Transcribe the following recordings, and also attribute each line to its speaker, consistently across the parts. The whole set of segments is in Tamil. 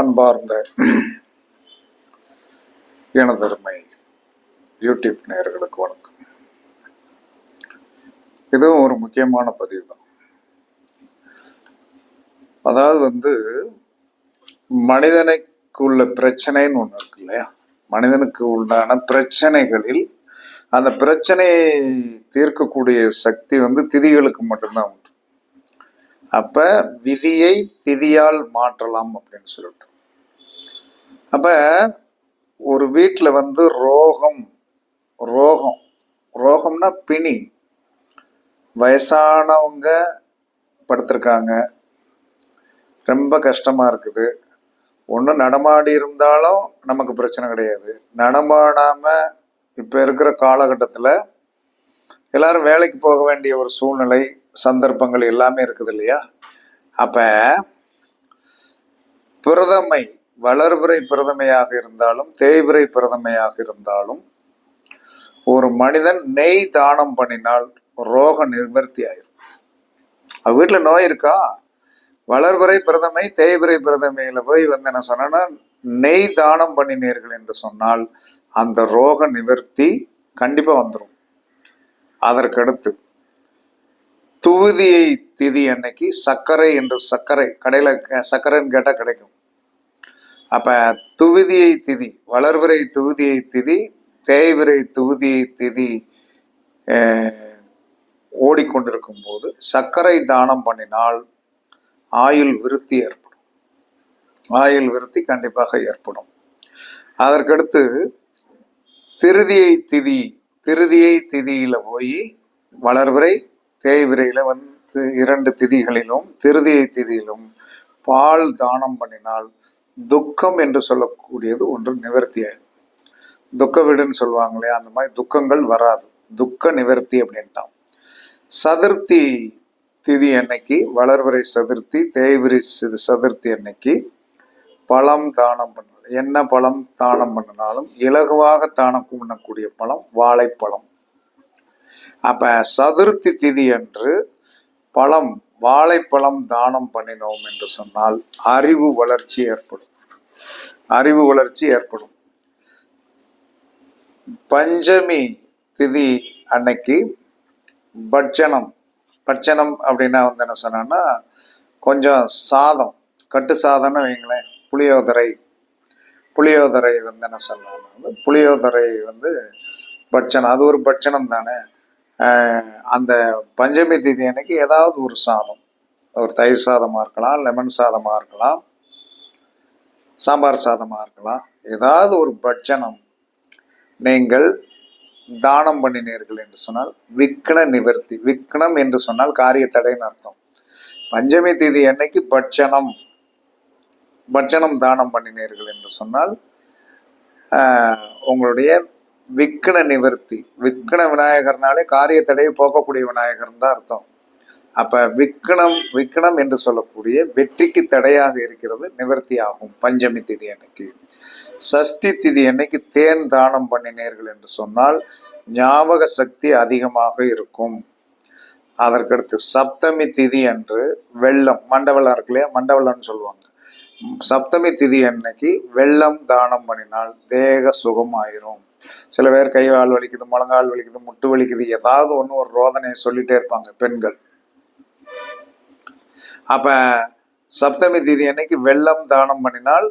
Speaker 1: அன்பார்ந்த எனதருமை யூடியூப் நேயர்களுக்கு வணக்கம். இதுவும் ஒரு முக்கியமான பதிவு தான் அதாவது வந்து மனிதனுக்கு உள்ள பிரச்சனைன்னு ஒன்று இருக்கு இல்லையா? மனிதனுக்கு உண்டான பிரச்சனைகளில் அந்த பிரச்சனையை தீர்க்கக்கூடிய சக்தி வந்து திதிகளுக்கு மட்டும்தான் உண்டு. அப்ப விதியை திதியால் மாற்றலாம் அப்படின்னு சொல்லிட்டு. அப்ப ஒரு வீட்டில் வந்து ரோகம் ரோகம் ரோகம்னா பிணி. வயசானவங்க படுத்திருக்காங்க. ரொம்ப கஷ்டமா இருக்குது. ஒன்று நடமாடி இருந்தாலும் நமக்கு பிரச்சனை கிடையாது. நடமாடாம இப்போ இருக்கிற காலகட்டத்தில் எல்லாரும் வேலைக்கு போக வேண்டிய ஒரு சூழ்நிலை சந்தர்ப்பங்கள் எல்லாமே இருக்குது இல்லையா? அப்ப பிரதமை வளர்புரை பிரதமையாக இருந்தாலும் தேய்பிறை பிரதமையாக இருந்தாலும் ஒரு மனிதன் நெய் தானம் பண்ணினால் ரோக நிவர்த்தி ஆயிரும். அவ வீட்டுல நோய் இருக்கா? வளர்புரை பிரதமை தேய்பிறை பிரதமையில போய் வந்து என்ன சொன்னா நெய் தானம் பண்ணினீர்கள் என்று சொன்னால் அந்த ரோக நிவர்த்தி கண்டிப்பா வந்துடும் அதற்கடுத்து விபூதியை திதி அன்னைக்கு சர்க்கரை என்று சர்க்கரை கடையில் சர்க்கரைன்னு கேட்டால் கிடைக்கும். அப்போ துவிதியை திதி வளர்விரை துவிதியை திதி தேய்விரை துவிதியை திதி ஓடிக்கொண்டிருக்கும் போது சர்க்கரை தானம் பண்ணினால் ஆயுள் விருத்தி ஏற்படும். ஆயுள் விருத்தி கண்டிப்பாக ஏற்படும். அதற்கடுத்து திருதியை திதி திருதியை திதியில் போய் வளர்வரை தேய்விரையில வந்து இரண்டு திதிகளிலும் திருதியை திதியிலும் பால் தானம் பண்ணினால் துக்கம் என்று சொல்லக்கூடியது ஒன்று நிவர்த்தியாகும் துக்க வீடுன்னு சொல்லுவாங்களே அந்த மாதிரி துக்கங்கள் வராது. துக்க நிவர்த்தி அப்படின்ட்டான். சதுர்த்தி திதி அன்னைக்கு வளர்வரை சதுர்த்தி தேய்விரை சதுர்த்தி அன்னைக்கு பழம் தானம் பண்ண என்ன பழம் தானம் பண்ணினாலும் இலகுவாக தானம் பண்ணக்கூடிய பழம் வாழைப்பழம். அப்ப சதுர்த்தி திதி அன்று பழம் வாழைப்பழம் தானம் பண்ணினோம் என்று சொன்னால் அறிவு வளர்ச்சி ஏற்படும். அறிவு வளர்ச்சி ஏற்படும். பஞ்சமி திதி அன்னைக்கு பட்சணம். பட்சணம் அப்படின்னா வந்து என்ன சொன்னா கொஞ்சம் சாதம் கட்டு சாதம்னு வைங்களேன் புளியோதரை. புளியோதரை வந்து என்ன சொல்லணும் வந்து புளியோதரை வந்து பட்சணம். அது ஒரு பட்சணம் தானே. அந்த பஞ்சமி தேதி அன்னைக்கு ஏதாவது ஒரு சாதம். ஒரு தயிர் சாதமாக இருக்கலாம் லெமன் சாதமாக இருக்கலாம் சாம்பார் சாதமாக இருக்கலாம். ஏதாவது ஒரு பட்சணம் நீங்கள் தானம் பண்ணினீர்கள் என்று சொன்னால் விக்ன நிவர்த்தி. விக்னம் என்று சொன்னால் காரிய தடைன்னு அர்த்தம். பஞ்சமி தேதி அன்னைக்கு பட்சணம் பட்சணம் தானம் பண்ணினீர்கள் என்று சொன்னால் உங்களுடைய விக்ன நிவர்த்தி. விக்ன விநாயகர்னாலே காரிய தடையை போக்கக்கூடிய விநாயகர் தான் அர்த்தம். அப்ப விக்கணம் விக்னம் என்று சொல்லக்கூடிய வெற்றிக்கு தடையாக இருக்கிறது நிவர்த்தி ஆகும் பஞ்சமி திதி அன்னைக்கு. சஷ்டி திதி அன்னைக்கு தேன் தானம் பண்ணினீர்கள் என்று சொன்னால் ஞாபக சக்தி அதிகமாக இருக்கும். அதற்கடுத்து சப்தமி திதி அன்று வெள்ளம் மண்டவளம் இருக்கு இல்லையா? மண்டவளம்னு சொல்லுவாங்க. சப்தமி திதி அன்னைக்கு வெள்ளம் தானம் பண்ணினால் தேக சுகமாயிரும். சில பேர் கை கால் வலிக்குது முழங்கால் வலிக்குது முட்டு வலிக்குது ஏதாவது ஒன்று ஒரு ரோதனையை சொல்லிட்டே இருப்பாங்க பெண்கள். அப்ப சப்தமி தீதி அன்னைக்கு வெள்ளம் தானம் பண்ணினால்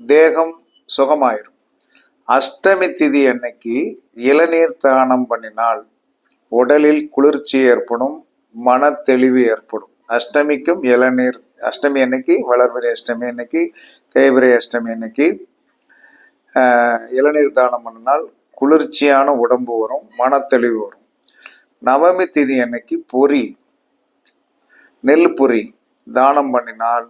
Speaker 1: தேகம் சுகமாயிரும். அஷ்டமி திதி அன்னைக்கு இளநீர் தானம் பண்ணினால் உடலில் குளிர்ச்சி ஏற்படும் மன தெளிவு ஏற்படும். அஷ்டமிக்கும் இளநீர் அஷ்டமி அன்னைக்கு வளர்பிறை அஷ்டமி அன்னைக்கு தேய்பிரை அஷ்டமி அன்னைக்கு ஆஹ், இளநீர் தானம் பண்ணினால் குளிர்ச்சியான உடம்பு வரும் மனத்தெளிவு வரும். நவமி திதி அன்னைக்கு பொரி நெல் பொறி தானம் பண்ணினால்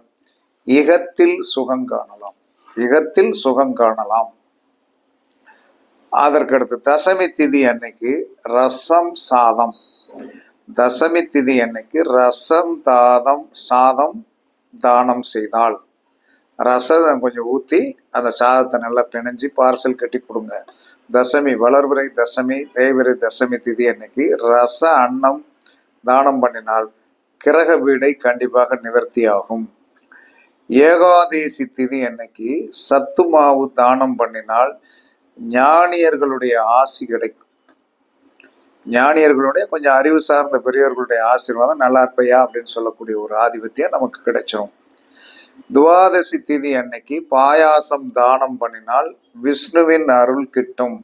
Speaker 1: இகத்தில் சுகம் காணலாம். இகத்தில் சுகம் காணலாம். அதற்கடுத்து தசமி திதி அன்னைக்கு ரசம் சாதம். தசமி திதி அன்னைக்கு ரசம் தாதம் சாதம் தானம் செய்தால் ரசம் கொஞ்சம் ஊற்றி அந்த சாதத்தை நல்லா பிணைஞ்சு பார்சல் கட்டி கொடுங்க. தசமி வளர்பிறை தசமி தேய்பிறை தசமி திதி அன்னைக்கு ரச அன்னம் தானம் பண்ணினால் கிரக வீடை கண்டிப்பாக நிவர்த்தி ஆகும். ஏகாதேசி திதி அன்னைக்கு சத்து மாவு தானம் பண்ணினால் ஞானியர்களுடைய ஆசி கிடைக்கும். ஞானியர்களுடைய கொஞ்சம் அறிவு சார்ந்த பெரியவர்களுடைய ஆசீர்வாதம் நல்லா இருப்பையா அப்படின்னு சொல்லக்கூடிய ஒரு ஆதிபத்தியம் நமக்கு கிடைச்சிரும். துவாதசி திதி அன்னைக்கு பாயாசம் தானம் பண்ணினால் விஷ்ணுவின் அருள் கிட்டும்.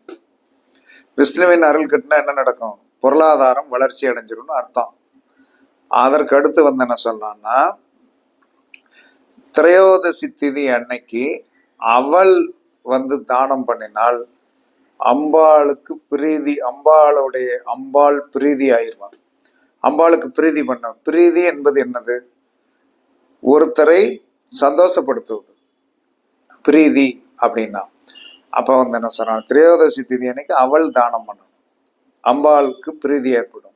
Speaker 1: விஷ்ணுவின் அருள் கிட்டினா என்ன நடக்கும்? பொருளாதாரம் வளர்ச்சி அடைஞ்சிரும்னு அர்த்தம். அதற்கு அடுத்து வந்து என்ன சொன்னான்னா திரையோதசி திதி அன்னைக்கு அவள் வந்து தானம் பண்ணினால் அம்பாளுக்கு பிரீதி அம்பாளுடைய அம்பாள் பிரீதி ஆயிடுவான் அம்பாளுக்கு பிரீதி பண்ண பிரீதி என்பது என்னது? ஒருத்தரை சந்தோஷப்படுத்துவது. பிரீதி அப்படின்னா. அப்போ வந்து என்ன சொன்னான் திரையோதசி திதி அன்னைக்கு அவள் தானம் பண்ணும். அம்பாளுக்கு பிரீதி ஏற்படும்.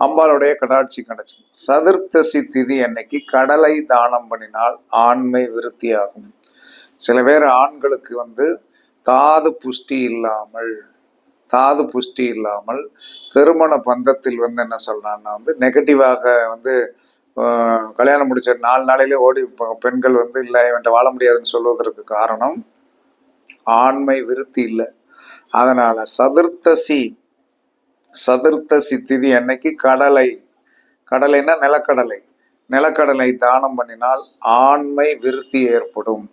Speaker 1: அம்பாளுடைய கடாட்சி கிடைச்சும். சதுர்த்தசி திதி அன்னைக்கு கடலை தானம் பண்ணினால் ஆண்மை விருத்தியாகும். சில பேர் ஆண்களுக்கு வந்து தாது புஷ்டி இல்லாமல் தாது புஷ்டி இல்லாமல் திருமண பந்தத்தில் வந்து என்ன சொல்றான்னா வந்து நெகட்டிவாக வந்து கல்யாணம் முடிச்ச நாலு நாளையிலே ஓடி பெண்கள் வந்து இல்லை இவன்ட்ட வாழ முடியாதுன்னு சொல்வதற்கு காரணம் ஆண்மை விருத்தி இல்லை. அதனால சதுர்த்தசி சதுர்த்தசி திதி அன்னைக்கு கடலை கடலைன்னா நிலக்கடலை. நிலக்கடலை தானம் பண்ணினால் ஆண்மை விருத்தி ஏற்படும்.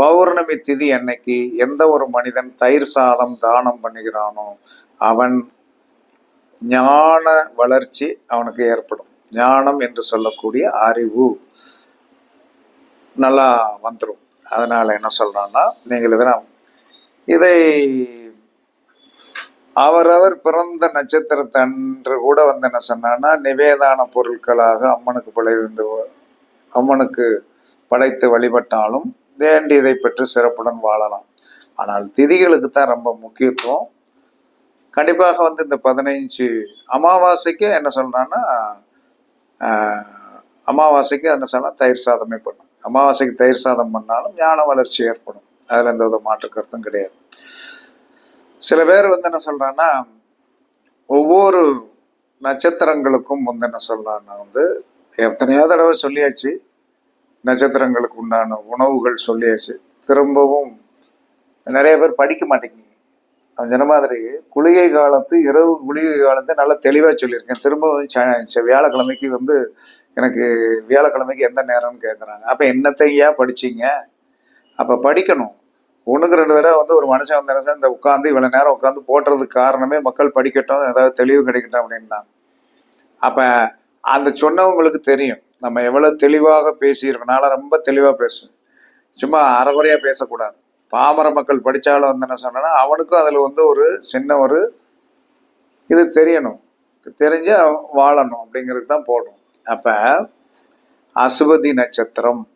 Speaker 1: பௌர்ணமி திதி அன்னைக்கு எந்த ஒரு மனிதன் தயிர் சாதம் தானம் பண்ணுகிறானோ அவன் ஞான வளர்ச்சி அவனுக்கு ஏற்படும். ஞானம் என்று சொல்லக்கூடிய அறிவு நல்லா வந்துடும் அதனால என்ன சொல்றான்னா நீங்கள் இதனால் இதை அவரவர் பிறந்த நட்சத்திரத்தன்று கூட வந்து என்ன சொன்னான்னா நிவேதான பொருட்களாக அம்மனுக்கு படைந்து அம்மனுக்கு படைத்து வழிபட்டாலும் வேண்டியதை பெற்று சிறப்புடன் வாழலாம். ஆனால் திதிகளுக்கு தான் ரொம்ப முக்கியத்துவம். கண்டிப்பாக வந்து இந்த பதினைஞ்சு அமாவாசைக்கு என்ன சொல்கிறான்னா அமாவாசைக்கு என்ன சொன்னா தயிர் சாதமே பண்ணும் அமாவாசைக்கு தயிர் சாதம் பண்ணாலும் ஞான வளர்ச்சி ஏற்படும். அதில் எந்த வித மாற்று கருத்தும் கிடையாது. சில பேர் வந்து என்ன சொல்கிறான்னா ஒவ்வொரு நட்சத்திரங்களுக்கும் வந்து என்ன சொல்கிறான்னா வந்து எத்தனையோ தடவை சொல்லியாச்சு. நட்சத்திரங்களுக்கு உண்டான உணவுகள் சொல்லியாச்சு. திரும்பவும் நிறைய பேர் படிக்க மாட்டேங்குங்க அவன் சொன்ன மாதிரி குளிகை காலத்து இரவு குளிகை காலத்தை நல்லா தெளிவாக சொல்லியிருக்கேன். திரும்பவும் ச- வியாழக்கிழமைக்கு வந்து எனக்கு வியாழக்கிழமைக்கு எந்த நேரம்னு கேட்குறாங்க அப்போ என்னத்தையா படிச்சிங்க? அப்போ படிக்கணும். ஒன்றுக்கு ரெண்டு தடவை வந்து ஒரு மனுஷன் வந்த என்ன இந்த உட்காந்து இவ்வளோ நேரம் உட்காந்து போடுறதுக்கு காரணமே மக்கள் படிக்கட்டும் ஏதாவது தெளிவு கிடைக்கட்டும் அப்படின்னா. அப்போ அந்த சொன்னவங்களுக்கு தெரியும். நம்ம எவ்வளோ தெளிவாக பேசியிருக்கனால ரொம்ப தெளிவாக பேசும் சும்மா அறகுறையாக பேசக்கூடாது. பாமர மக்கள் படித்தாலும் வந்து என்ன சொன்னா அவனுக்கும் அதில் வந்து ஒரு சின்ன ஒரு இது தெரியணும். தெரிஞ்சு அவன் வாழணும் அப்படிங்கிறது தான் போடணும். அப்போ அசுவதி நட்சத்திரம்.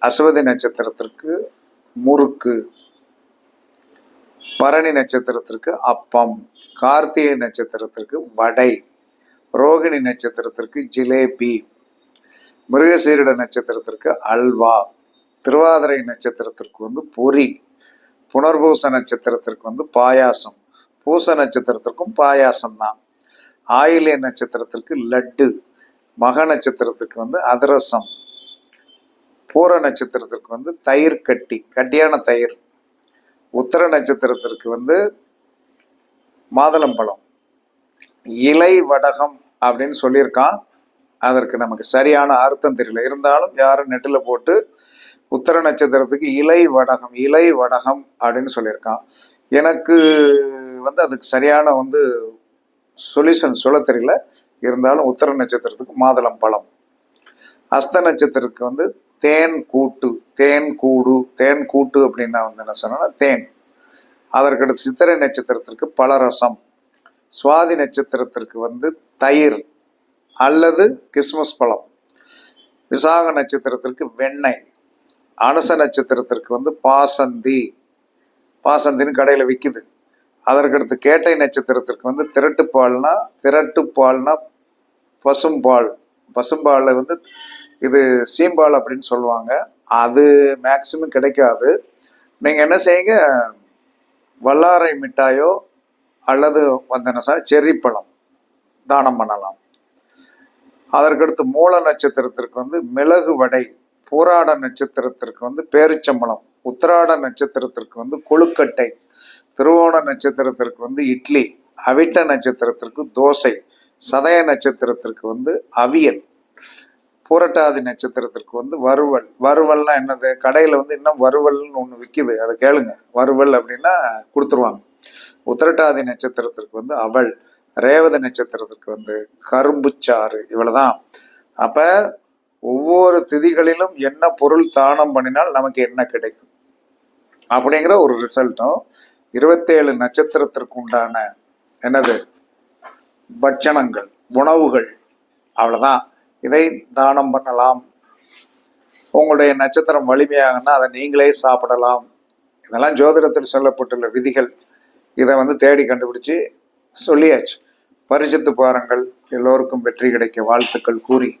Speaker 1: அசுவதி நட்சத்திரத்திற்கு முறுக்கு. பரணி நட்சத்திரத்திற்கு அப்பம். கார்த்திகை நட்சத்திரத்திற்கு வடை. ரோகிணி நட்சத்திரத்திற்கு ஜிலேபி. மிருகசீரிட நட்சத்திரத்திற்கு அல்வா. திருவாதிரை நட்சத்திரத்திற்கு வந்து பொறி புனர்பூச நட்சத்திரத்திற்கு வந்து பாயாசம் பூச நட்சத்திரத்திற்கும் பாயாசம் தான் ஆயிலிய நட்சத்திரத்திற்கு லட்டு மக நட்சத்திரத்துக்கு வந்து அதிரசம் பூர நட்சத்திரத்திற்கு வந்து தயிர் கட்டி கட்டியான தயிர். உத்தர நட்சத்திரத்திற்கு வந்து மாதுளம்பழம் இலை வடகம் அப்படின்னு சொல்லியிருக்கான். அதற்கு நமக்கு சரியான அர்த்தம் தெரியல. இருந்தாலும் யாரும் நெட்டில் போட்டு உத்தர நட்சத்திரத்துக்கு இலை வடகம் இலை வடகம் அப்படின்னு சொல்லியிருக்கான். எனக்கு வந்து அதுக்கு சரியான வந்து சொல்யூஷன் சொல்ல தெரியல. இருந்தாலும் உத்தர நட்சத்திரத்துக்கு மாதுளம் பழம். அஸ்த நட்சத்திரத்துக்கு வந்து தேன் கூட்டு தேன் கூடு தேன் கூட்டு அப்படின்னா வந்து என்ன சொன்னா தேன். அதற்கடுத்து சித்திரை நட்சத்திரத்திற்கு பலரசம் சுவாதி நட்சத்திரத்திற்கு வந்து தயிர் அல்லது கிறிஸ்மஸ் பழம். விசாக நட்சத்திரத்திற்கு வெண்ணெய். அனுச நட்சத்திரத்திற்கு வந்து பாசந்தி. பாசந்தின்னு கடையில் விற்கிது அதற்கடுத்து கேட்டை நட்சத்திரத்திற்கு வந்து திரட்டுப்பால்னா திரட்டுப்பால்னா பசும்பால் பசும்பாலில் வந்து இது சீம்பால் அப்படின்னு சொல்லுவாங்க. அது மேக்சிமம் கிடைக்காது. நீங்கள் என்ன செய்யுங்க? வல்லாரை மிட்டாயோ அல்லது வந்து என்ன சார் செர்ரி பழம் தானம் பண்ணலாம். அதற்கடுத்து மூல நட்சத்திரத்திற்கு வந்து மிளகு வடை. பூராட நட்சத்திரத்திற்கு வந்து பேரிச்சம்பளம் உத்திராட நட்சத்திரத்திற்கு வந்து கொழுக்கட்டை திருவோண நட்சத்திரத்திற்கு வந்து இட்லி அவிட்ட நட்சத்திரத்திற்கு தோசை சதய நட்சத்திரத்திற்கு வந்து அவியல் பூரட்டாதி நட்சத்திரத்திற்கு வந்து வறுவல். வறுவல்னா என்னது? கடையில் வந்து இன்னும் வறுவல்னு ஒன்று விற்கிது அதை கேளுங்க. வறுவல் அப்படின்னா கொடுத்துருவாங்க. உத்திரட்டாதி நட்சத்திரத்திற்கு வந்து அவள் ரேவதி நட்சத்திரத்திற்கு வந்து கரும்புச்சாறு இவ்வளோதான் அப்போ ஒவ்வொரு திதிகளிலும் என்ன பொருள் தானம் பண்ணினால் நமக்கு என்ன கிடைக்கும்? அப்படிங்கிற ஒரு ரிசல்ட்டும் இருபத்தேழு நட்சத்திரத்திற்கு உண்டான என்னது? பட்சணங்கள் உணவுகள். அவ்வளோதான் இதை தானம் பண்ணலாம். உங்களுடைய நட்சத்திரம் வலிமையாகனா அதை நீங்களே சாப்பிடலாம். இதெல்லாம் ஜோதிடத்தில் சொல்லப்பட்டுள்ள விதிகள். இதை வந்து தேடி கண்டுபிடிச்சு சொல்லியாச்சு. பரிசுத்து பாருங்கள். எல்லோருக்கும் வெற்றி கிடைக்க வாழ்த்துக்கள் கூறி.